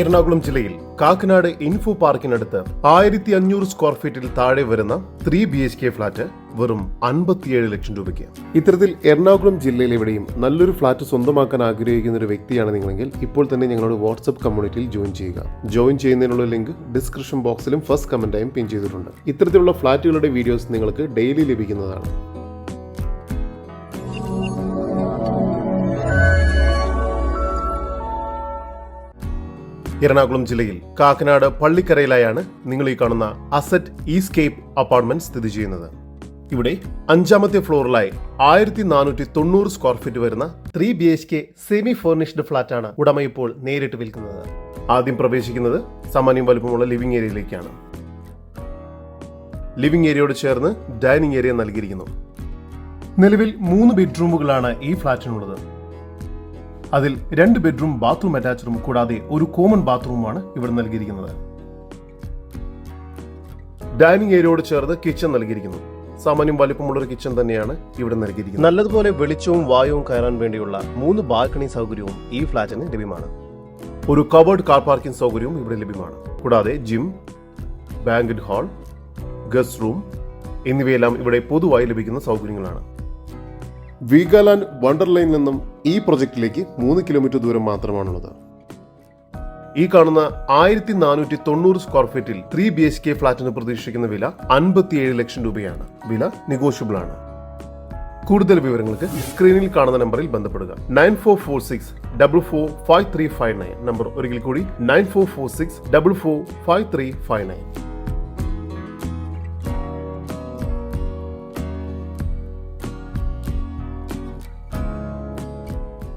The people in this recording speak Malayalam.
എറണാകുളം ജില്ലയിൽ കാക്കനാട് ഇൻഫോ പാർക്കിനടുത്ത് ആയിരത്തി അഞ്ഞൂറ് സ്ക്വയർ ഫീറ്റിൽ താഴെ വരുന്ന three B H K flat വെറും അൻപത്തിയേഴ് ലക്ഷം രൂപയ്ക്ക്. ഇത്തരത്തിൽ എറണാകുളം ജില്ലയിൽ എവിടെയും നല്ലൊരു ഫ്ളാറ്റ് സ്വന്തമാക്കാൻ ആഗ്രഹിക്കുന്ന ഒരു വ്യക്തിയാണ് നിങ്ങളെങ്കിൽ ഇപ്പോൾ തന്നെ ഞങ്ങളുടെ വാട്സ്ആപ്പ് കമ്മ്യൂണിറ്റിയിൽ ജോയിൻ ചെയ്യുക. ജോയിൻ ചെയ്യുന്നതിനുള്ള ലിങ്ക് ഡിസ്ക്രിപ്ഷൻ ബോക്സിലും ഫസ്റ്റ് കമന്റായും പിൻ ചെയ്തിട്ടുണ്ട്. ഇത്തരത്തിലുള്ള ഫ്ളാറ്റുകളുടെ വീഡിയോസ് നിങ്ങൾക്ക് ഡെയിലി ലഭിക്കുന്നതാണ്. എറണാകുളം ജില്ലയിൽ കാക്കനാട് പള്ളിക്കരയിലായാണ് നിങ്ങൾ ഈ കാണുന്ന അസറ്റ് ഈസ്കേപ്പ് അപ്പാർട്ട്മെന്റ് സ്ഥിതി ചെയ്യുന്നത്. ഇവിടെ അഞ്ചാമത്തെ ഫ്ലോറിലായി ആയിരത്തി നാനൂറ്റി തൊണ്ണൂറ് സ്ക്വയർ ഫീറ്റ് വരുന്ന three B H K semi furnished ഫ്ളാറ്റാണ് ഉടമ ഇപ്പോൾ നേരിട്ട് വിൽക്കുന്നത്. ആദ്യം പ്രവേശിക്കുന്നത് സാമാന്യം വലുപ്പമുള്ള ലിവിംഗ് ഏരിയയിലേക്കാണ് ലിവിംഗ് ഏരിയയോട് ചേർന്ന് ഡൈനിങ് ഏരിയ നൽകിയിരിക്കുന്നു. നിലവിൽ മൂന്ന് ബെഡ്റൂമുകളാണ് ഈ ഫ്ളാറ്റിനുള്ളത് അതിൽ രണ്ട് ബെഡ്റൂം ബാത്റൂം അറ്റാച്ച്ഡും കൂടാതെ ഒരു കോമൺ ബാത്റൂമാണ് ഇവിടെ നൽകിയിരിക്കുന്നത്. ഡൈനിങ് ഏരിയയോട് ചേർന്ന് കിച്ചൺ നൽകിയിരിക്കുന്നു. സാമാന്യം വലിപ്പമുള്ള ഒരു കിച്ചൺ തന്നെയാണ് ഇവിടെ നൽകിയിരിക്കുന്നത്. നല്ലതുപോലെ വെളിച്ചവും വായുവും കയറാൻ വേണ്ടിയുള്ള മൂന്ന് ബാൽക്കണി സൗകര്യവും ഈ ഫ്ളാറ്റിന് ലഭ്യമാണ്. ഒരു കവേർഡ് കാർ പാർക്കിംഗ് സൗകര്യവും ഇവിടെ ലഭ്യമാണ്. കൂടാതെ gym banquet hall guest room എന്നിവയെല്ലാം ഇവിടെ പൊതുവായി ലഭിക്കുന്ന സൗകര്യങ്ങളാണ്. വീഗാലാൻഡ് വണ്ടർലൈനിൽ നിന്നും ഈ പ്രൊജക്റ്റിലേക്ക് മൂന്ന് കിലോമീറ്റർ ദൂരം മാത്രമാണുള്ളത്. ഈ കാണുന്ന ആയിരത്തി നാനൂറ്റി തൊണ്ണൂറ് സ്ക്വയർ ഫീറ്റിൽ ത്രീ ബി എച്ച് കെ ഫ്ളാറ്റിന് പ്രതീക്ഷിക്കുന്ന വില അൻപത്തിയേഴ് ലക്ഷം രൂപയാണ്. വില നെഗോഷ്യബിൾ ആണ് കൂടുതൽ വിവരങ്ങൾക്ക് സ്ക്രീനിൽ കാണുന്ന നമ്പറിൽ ബന്ധപ്പെടുക. Nine four four six double four five three five nine. Number ഒരിക്കൽ കൂടി nine four four six double four five three five nine.